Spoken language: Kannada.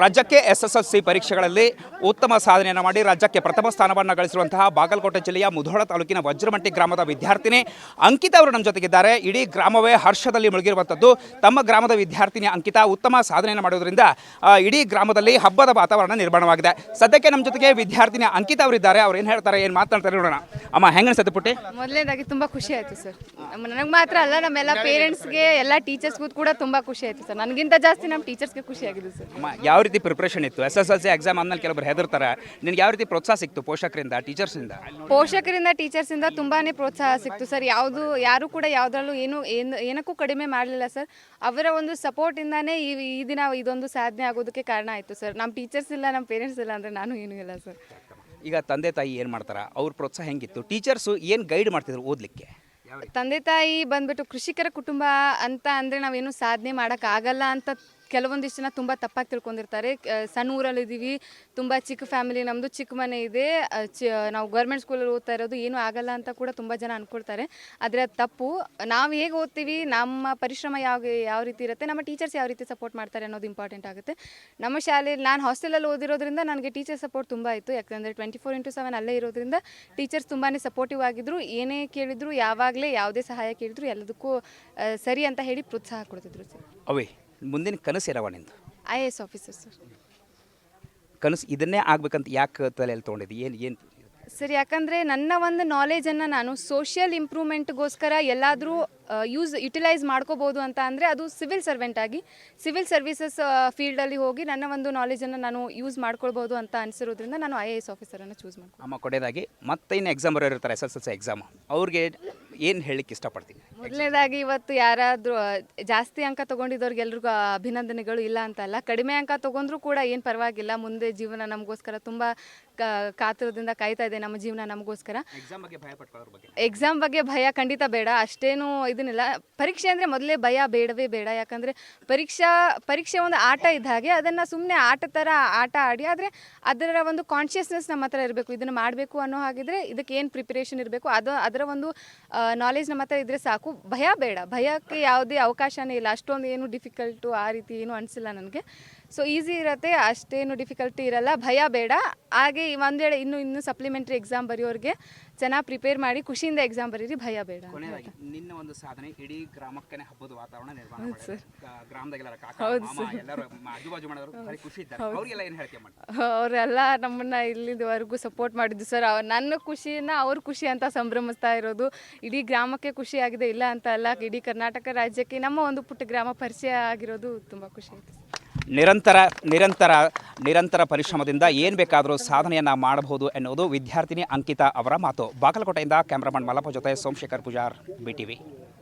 ರಾಜ್ಯಕ್ಕೆ ಎಸ್ ಎಸ್ ಎಲ್ ಸಿ ಪರೀಕ್ಷೆಗಳಲ್ಲಿ ಉತ್ತಮ ಸಾಧನೆಯನ್ನು ಮಾಡಿ ರಾಜ್ಯಕ್ಕೆ ಪ್ರಥಮ ಸ್ಥಾನವನ್ನು ಗಳಿಸಿರುವಂತಹ ಬಾಗಲಕೋಟೆ ಜಿಲ್ಲೆಯ ಮುಧೋಳ ತಾಲೂಕಿನ ವಜ್ರಮಂಟಿ ಗ್ರಾಮದ ವಿದ್ಯಾರ್ಥಿನಿ ಅಂಕಿತಾ ಅವರು ನಮ್ಮ ಜೊತೆಗಿದ್ದಾರೆ. ಇಡೀ ಗ್ರಾಮವೇ ಹರ್ಷದಲ್ಲಿ ಮುಳುಗಿರುವಂಥದ್ದು. ತಮ್ಮ ಗ್ರಾಮದ ವಿದ್ಯಾರ್ಥಿನಿ ಅಂಕಿತಾ ಉತ್ತಮ ಸಾಧನೆಯನ್ನು ಮಾಡೋದರಿಂದ ಇಡೀ ಗ್ರಾಮದಲ್ಲಿ ಹಬ್ಬದ ವಾತಾವರಣ ನಿರ್ಮಾಣವಾಗಿದೆ. ಸದ್ಯಕ್ಕೆ ನಮ್ಮ ಜೊತೆಗೆ ವಿದ್ಯಾರ್ಥಿನಿ ಅಂಕಿತಾ ಅವರಿದ್ದಾರೆ ಅವ್ರು ಏನು ಹೇಳ್ತಾರೆ, ಏನು ಮಾತಾಡ್ತಾರೆ ನೋಡೋಣ. ಅಮ್ಮ, ಹೆಂಗೆ ಅನ್ಸುತ್ತೆ ಪುಟ್ಟಿ? ಮೊದಲನೇದಾಗಿ ತುಂಬ ಖುಷಿ ಆಯಿತು ಸರ್. ನನಗೆ ಮಾತ್ರ ಅಲ್ಲ, ನಮ್ಮೆಲ್ಲ ಪೇರೆಂಟ್ಸ್ಗೆ ಎಲ್ಲ ಟೀಚರ್ಸ್ಗೂ ಕೂಡ ತುಂಬ ಖುಷಿ ಆಯಿತು ಸರ್. ನನಗಿಂತ ಜಾಸ್ತಿ ನಮ್ಮ ಟೀಚರ್ಸ್ಗೆ ಖುಷಿ ಆಗಿದೆ ಯಾವ ರೀತಿ ಪ್ರಿಪ್ರೇಷನ್ ಇತ್ತು? S S L C exam ಆದ್ಮೇಲೆ ಕೆಲವರು ಹೆದರ್ತಾರೆ? ನಿನ್ಗೆ ಯಾವ ರೀತಿ ಪ್ರೋತ್ಸಾಹ ಸಿಕ್ತು ಪೋಷಕರಿಂದ ಟೀಚರ್ಸಿಂದ ಪೋಷಕರಿಂದ ಟೀಚರ್ಸಿಂದ ತುಂಬಾ ಪ್ರೋತ್ಸಾಹ ಸಿಕ್ತು ಸರ್. ಯಾವುದು ಯಾರು ಕೂಡ ಯಾವುದರಲ್ಲೂ ಏನು ಏನು ಏನಕ್ಕೂ ಕಡಿಮೆ ಮಾಡಲಿಲ್ಲ ಸರ್. ಅವರ ಒಂದು ಸಪೋರ್ಟಿಂದಾನೇ ಈ ಈ ದಿನ ಇದೊಂದು ಸಾಧನೆ ಆಗೋದಕ್ಕೆ ಕಾರಣ ಆಯಿತು ಸರ್. ನಮ್ಮ ಟೀಚರ್ಸ್ ಇಲ್ಲ ನಮ್ಮ ಪೇರೆಂಟ್ಸ್ ಇಲ್ಲ ಅಂದರೆ ನಾನು ಏನೂ ಇಲ್ಲ ಸರ್. ಈಗ ತಂದೆ ತಾಯಿ ಏನು ಮಾಡ್ತಾರ? ಅವ್ರ ಪ್ರೋತ್ಸಾಹ ಹೆಂಗಿತ್ತು? ಟೀಚರ್ಸು ಏನು ಗೈಡ್ ಮಾಡ್ತಿದ್ರು ಓದಲಿಕ್ಕೆ? ತಂದೆ ತಾಯಿ ಬಂದ್ಬಿಟ್ಟು ಕೃಷಿಕರ ಕುಟುಂಬ ಅಂತ ಅಂದರೆ ನಾವೇನು ಸಾಧನೆ ಮಾಡೋಕ್ಕಾಗಲ್ಲ ಅಂತ ಕೆಲವೊಂದಿಷ್ಟು ಜನ ತುಂಬ ತಪ್ಪಾಗಿ ತಿಳ್ಕೊಂಡಿರ್ತಾರೆ. ಸಣ್ಣ ಊರಲ್ಲಿ ಇದ್ದೀವಿ ತುಂಬ ಚಿಕ್ಕ ಫ್ಯಾಮಿಲಿ ನಮ್ಮದು ಚಿಕ್ಕ ಮನೆ ಇದೆ. ಚಿ ನಾವು ಗೌರ್ಮೆಂಟ್ ಸ್ಕೂಲಲ್ಲಿ ಓದ್ತಾ ಇರೋದು ಏನೂ ಆಗಲ್ಲ ಅಂತ ಕೂಡ ತುಂಬ ಜನ ಅಂದ್ಕೊಳ್ತಾರೆ ಆದರೆ ಅದು ತಪ್ಪು. ನಾವು ಹೇಗೆ ಓದ್ತೀವಿ, ನಮ್ಮ ಪರಿಶ್ರಮ ಯಾವ ಯಾವ ರೀತಿ ಇರುತ್ತೆ, ನಮ್ಮ ಟೀಚರ್ಸ್ ಯಾವ ರೀತಿ ಸಪೋರ್ಟ್ ಮಾಡ್ತಾರೆ ಅನ್ನೋದು ಇಂಪಾರ್ಟೆಂಟ್ ಆಗುತ್ತೆ. ನಮ್ಮ ಶಾಲೆಯಲ್ಲಿ ನಾನು ಹಾಸ್ಟೆಲಲ್ಲಿ ಓದಿರೋದ್ರಿಂದ ನನಗೆ ಟೀಚರ್ ಸಪೋರ್ಟ್ ತುಂಬ ಇತ್ತು ಯಾಕಂದರೆ ಟ್ವೆಂಟಿ ಫೋರ್ ಇಂಟು ಸೆವೆನ್ ಅಲ್ಲೇ ಇರೋದ್ರಿಂದ ಟೀಚರ್ಸ್ ತುಂಬಾ ಸಪೋರ್ಟಿವ್ ಆಗಿದ್ದರು ಏನೇ ಕೇಳಿದ್ರು, ಯಾವಾಗಲೇ ಯಾವುದೇ ಸಹಾಯ ಕೇಳಿದ್ರು ಎಲ್ಲದಕ್ಕೂ ಸರಿ ಅಂತ ಹೇಳಿ ಪ್ರೋತ್ಸಾಹ ಕೊಡ್ತಿದ್ರು ಸರ್. ಅವೇ ಮುಂದಿನ ಕನಸು ಇರವ ನಿಂದು? I A S officer sir ಕನಸು ಇದನ್ನೇ ಆಗ್ಬೇಕಂತ ಯಾಕೆ ತಲೆಯಲ್ಲಿ ತೊಗೊಂಡಿದ್ದು? ಏನು ಏನು? ಸರ್ ಯಾಕಂದರೆ ನನ್ನ ಒಂದು ನಾಲೆಜನ್ನು ನಾನು ಸೋಷಿಯಲ್ ಇಂಪ್ರೂವ್ಮೆಂಟ್ಗೋಸ್ಕರ ಎಲ್ಲಾದರೂ ಯೂಸ್ ಯುಟಿಲೈಸ್ ಮಾಡ್ಕೋಬೋದು ಅಂತ ಅಂದರೆ ಅದು ಸಿವಿಲ್ ಸರ್ವೆಂಟ್ ಆಗಿ ಸಿವಿಲ್ ಸರ್ವಿಸಸ್ ಫೀಲ್ಡಲ್ಲಿ ಹೋಗಿ ನನ್ನ ಒಂದು ನಾಲೆಜನ್ನು ನಾನು ಯೂಸ್ ಮಾಡ್ಕೊಳ್ಬೋದು ಅಂತ ಅನಿಸಿರೋದ್ರಿಂದ ನಾನು ಐ ಎ ಎಸ್ ಆಫೀಸರನ್ನು ಚೂಸ್ ಮಾಡ್ತೀನಿ ಅಮ್ಮ ಕೊಡೆಯದಾಗಿ ಮತ್ತೆ ಇನ್ನು ಎಕ್ಸಾಮ್ ಬರೋರು ಇರ್ತಾರೆ S S L C exam ಅವ್ರಿಗೆ ಏನು ಹೇಳಲಿಕ್ಕೆ ಇಷ್ಟಪಡ್ತೀನಿ? ಮೊದಲನೇದಾಗಿ ಇವತ್ತು ಯಾರಾದರೂ ಜಾಸ್ತಿ ಅಂಕ ತೊಗೊಂಡಿದ್ದವ್ರಿಗೆಲ್ರಿಗೂ ಅಭಿನಂದನೆಗಳು ಇಲ್ಲ ಅಂತಲ್ಲ ಕಡಿಮೆ ಅಂಕ ತೊಗೊಂಡ್ರೂ ಕೂಡ ಏನು ಪರವಾಗಿಲ್ಲ. ಮುಂದೆ ಜೀವನ ನಮಗೋಸ್ಕರ ತುಂಬ ಕಾತುರದಿಂದ ಕಾಯ್ತಾ ಇದೆ ನಮ್ಮ ಜೀವನ ನಮಗೋಸ್ಕರ. ಎಕ್ಸಾಮ್ ಬಗ್ಗೆ ಭಯ ಪಟ್ಕೊಳ್ಳೋದ್ರ ಬಗ್ಗೆ. ಎಕ್ಸಾಮ್ ಬಗ್ಗೆ ಭಯ ಖಂಡಿತ ಬೇಡ. ಅಷ್ಟೇನು ಇದನ್ನಿಲ್ಲ ಪರೀಕ್ಷೆ ಅಂದರೆ ಮೊದಲೇ ಭಯ ಬೇಡವೇ ಬೇಡ. ಯಾಕಂದರೆ ಪರೀಕ್ಷಾ ಪರೀಕ್ಷೆ ಒಂದು ಆಟ ಇದ್ದ ಹಾಗೆ ಅದನ್ನು ಸುಮ್ಮನೆ ಆಟ ಥರ ಆಟ ಆಡಿ ಆದರೆ ಅದರ ಒಂದು ಕಾನ್ಷಿಯಸ್ನೆಸ್ ನಮ್ಮ ಹತ್ರ ಇರಬೇಕು. ಇದನ್ನು ಮಾಡಬೇಕು ಅನ್ನೋ ಹಾಗಿದ್ರೆ ಇದಕ್ಕೆ ಏನು ಪ್ರಿಪರೇಷನ್ ಇರಬೇಕು? ಅದು ಅದರ ಒಂದು ನಾಲೆಜ್ ನಮ್ಮ ಹತ್ರ ಇದ್ದರೆ ಸಾಕು. ಭಯ ಬೇಡ. ಭಯಕ್ಕೆ ಯಾವುದೇ ಅವಕಾಶನೇ ಇಲ್ಲ. ಅಷ್ಟೊಂದು ಏನು ಡಿಫಿಕಲ್ಟು ಆ ರೀತಿ ಏನು ಅನಿಸಿಲ್ಲ ನನಗೆ. ಸೊ ಈಸಿ ಇರುತ್ತೆ ಅಷ್ಟೇನು ಡಿಫಿಕಲ್ಟಿ ಇರಲ್ಲ ಭಯ ಬೇಡ. ಹಾಗೆ ಒಂದು ವೇಳೆ ಇನ್ನು ಇನ್ನು ಸಪ್ಲಿಮೆಂಟ್ರಿ ಎಕ್ಸಾಮ್ ಬರೆಯೋರಿಗೆ ಚೆನ್ನಾಗಿ ಪ್ರಿಪೇರ್ ಮಾಡಿ ಖುಷಿಯಿಂದ ಎಕ್ಸಾಮ್ ಬರೀರಿ ಭಯ ಬೇಡ ಅಂತ ಕೊನೆಯದಾಗಿ ನಿನ್ನ ಒಂದು ಸಾಧನೆ ಇಡೀ ಹಬ್ಬದ ವಾತಾವರಣ ನಿರ್ಮಾಣ ಹೌದು ಮಾಡಿದೆ. ಗ- ಗ್ರಾಮದಾಗೆಲ್ಲರ ಕಾಕ ಹೌದು ಮಾಮ ಎಲ್ಲರೂ ಮ- ಆಜುಬಾಜು ಮಾಡೋರು ಭಾರಿ ಖುಷಿ ಇದ್ದಾರೆ. ಅವ್ರಿಗೆಲ್ಲ ಏನು ಹೇಳ್ತೀಯ ಮಾಡಿ? ಅವರೆಲ್ಲ ನಮ್ಮನ್ನ ಇಲ್ಲಿದವರೆಗೂ ಸಪೋರ್ಟ್ ಮಾಡಿದ್ದು ಸರ್. ಅವ್ರು ನನ್ನ ಖುಷಿಯನ್ನ ಅವ್ರ ಖುಷಿ ಅಂತ ಸಂಭ್ರಮಿಸ್ತಾ ಇರೋದು. ಇಡೀ ಗ್ರಾಮಕ್ಕೆ ಖುಷಿ ಆಗಿದೆ ಇಲ್ಲ ಅಂತ ಅಲ್ಲ ಇಡೀ ಕರ್ನಾಟಕ ರಾಜ್ಯಕ್ಕೆ ನಮ್ಮ ಒಂದು ಪುಟ್ಟ ಗ್ರಾಮ ಪರಿಚಯ ಆಗಿರೋದು ತುಂಬ ಖುಷಿ ಆಯಿತು ನಿರಂತರ ನಿರಂತರ ನಿರಂತರ ಪರಿಶ್ರಮದಿಂದ ಏನು ಬೇಕಾದರೂ ಸಾಧನೆಯನ್ನು ಮಾಡಬಹುದು ಎನ್ನುವುದು ವಿದ್ಯಾರ್ಥಿನಿ ಅಂಕಿತಾ ಅವರ ಮಾತು. ಬಾಗಲಕೋಟೆಯಿಂದ ಕ್ಯಾಮ್ರಾಮನ್ ಮಲ್ಲಪ್ಪ ಜೊತೆ ಸೋಮಶೇಖರ್ ಪೂಜಾರ್ ಬಿ